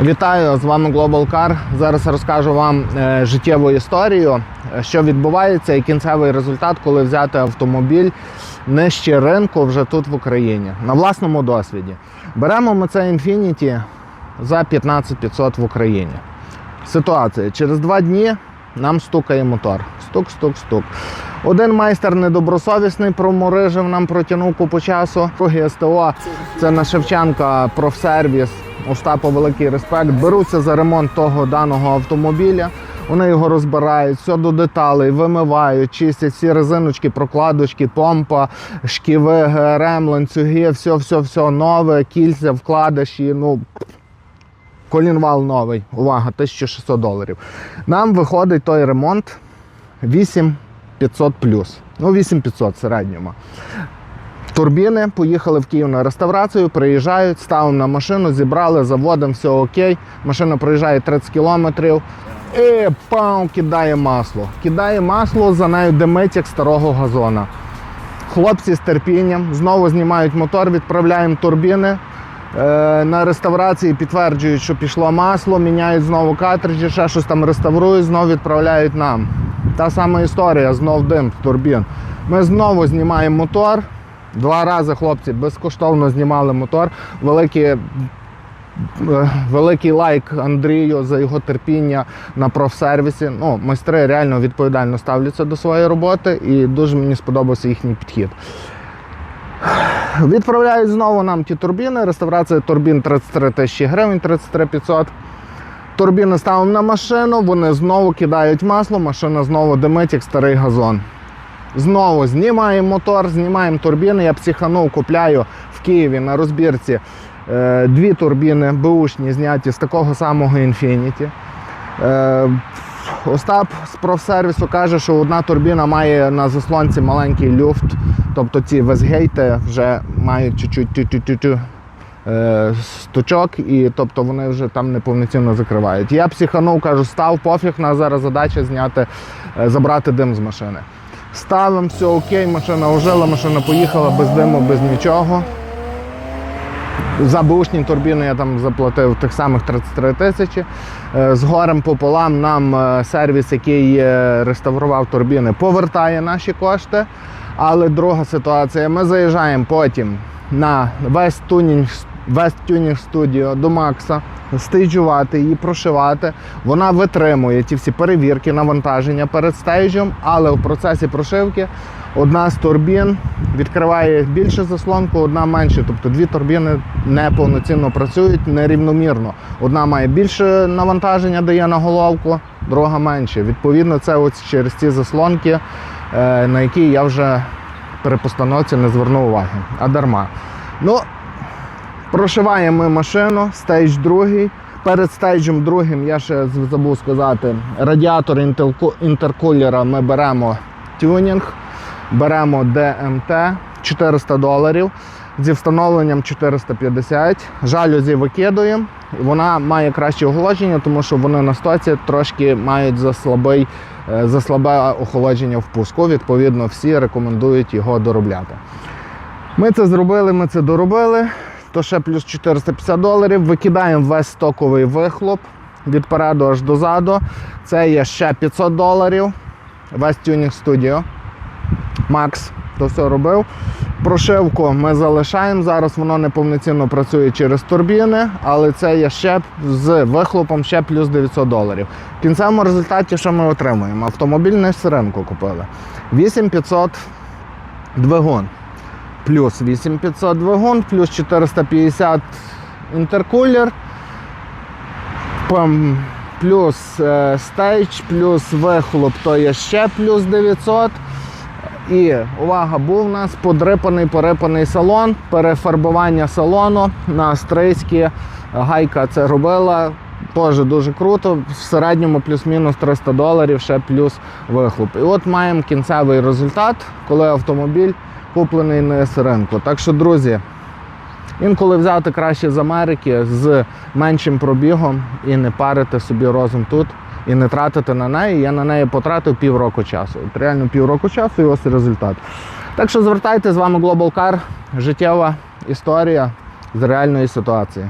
Вітаю, з вами Global Car. Зараз розкажу вам е, життєву історію, е, що відбувається, і кінцевий результат, коли взяти автомобіль нижче ринку вже тут в Україні на власному досвіді. Беремо ми цей Infiniti за 15 500 в Україні. Ситуація: через два дні нам стукає мотор. Стук, стук, стук. Один майстер недобросовісний проморижив, нам протягнув купу часу. Другий СТО це на Шевченка профсервіс. Остапа великий респект. Беруться за ремонт того даного автомобіля. Вони його розбирають, все до деталей, вимивають, чистять всі резиночки, прокладочки, помпа, шківи, ГРМ, ланцюги, все, все, все нове, кільця, вкладиші. Ну, колінвал новий. Увага, 1600 доларів. Нам виходить той ремонт 8500 плюс. Ну, 8500 в середньому. Турбіни поїхали в Київ на реставрацію, приїжджають, ставимо на машину, зібрали, заводимо, все окей. Машина проїжджає 30 кілометрів. І пам, кидає масло. Кидає масло, за нею димить, як старого газона. Хлопці з терпінням знову знімають мотор, відправляємо турбіни. Е, На реставрації підтверджують, що пішло масло, міняють знову картриджі, ще щось там реставрують, знову відправляють нам. Та сама історія, знов дим з турбін. Ми знову знімаємо мотор. Два рази хлопці безкоштовно знімали мотор. Великі е, Великий лайк Андрію за його терпіння на профсервісі. Ну, майстри реально відповідально ставляться до своєї роботи і дуже мені сподобався їхній підхід. Відправляють знову нам ті турбіни. Реставрація турбін 33 тисячі гривень, 33 500. Турбіни ставимо на машину, вони знову кидають масло, машина знову димить, як старий газон. Знову знімаємо мотор, знімаємо турбіни. Я психанув, купляю в Києві на розбірці е, дві турбіни бушні, зняті з такого самого Infiniti. Е, Остап з профсервісу каже, що одна турбіна має на заслонці маленький люфт, тобто ці везгейти вже мають чуть-чуть е, стучок, і тобто вони вже там неповноцінно закривають. Я психанув, кажу, став пофіг, на зараз задача зняти, е, забрати дим з машини. Ставимо, все окей, машина ожила, машина поїхала без диму, без нічого. За бушні турбіни я там заплатив тих самих 33 тисячі. Е, З горем пополам нам е, сервіс, який е, реставрував турбіни, повертає наші кошти. Але друга ситуація, ми заїжджаємо потім на West Tuning, West Tuning Studio до Макса, стейджувати її, прошивати. Вона витримує ті всі перевірки, навантаження перед стейджем, але в процесі прошивки одна з турбін відкриває більше заслонку, одна менше. Тобто дві турбіни не повноцінно працюють нерівномірно. Одна має більше навантаження, дає на головку, друга менше. Відповідно, це ось через ці заслонки, е, на які я вже при постановці не звернув уваги. А дарма. Ну, Прошиваємо ми машину, стейдж другий. Перед стейджем другим я ще забув сказати, радіатор інтеркулера ми беремо тюнінг, беремо DMT 400 доларів. Зі встановленням 450. Жалюзі викидуємо. Вона має краще охолодження, тому що вони на стоці трошки мають за, слабий, е, за слабе охолодження впуску. Відповідно, всі рекомендують його доробляти. Ми це зробили, ми це доробили. То ще плюс 450 доларів. Викидаємо весь стоковий вихлоп від переду аж до заду. Це є ще 500 доларів. Весь Tuning Studio. Макс то все робив. Прошивку ми залишаємо. Зараз воно неповноцінно працює через турбіни, але це є ще з вихлопом ще плюс 900 доларів. В кінцевому результаті, що ми отримуємо? Автомобіль не з ринку купили. 8500 двигун плюс 8500 двигун, плюс 450 інтеркулер, плюс е, стейдж, плюс вихлоп, то є ще плюс 900. І увага, був у нас подрипаний, порипаний салон, перефарбування салону на австрійські. Гайка це робила. Теж дуже круто. В середньому плюс-мінус 300 доларів, ще плюс вихлоп. І от маємо кінцевий результат, коли автомобіль куплений на з ринку. Так що, друзі, інколи взяти краще з Америки з меншим пробігом і не парити собі розум тут, і не тратити на неї. Я на неї потратив півроку часу. От реально півроку часу і ось результат. Так що звертайте з вами Global Car, життєва історія з реальної ситуації.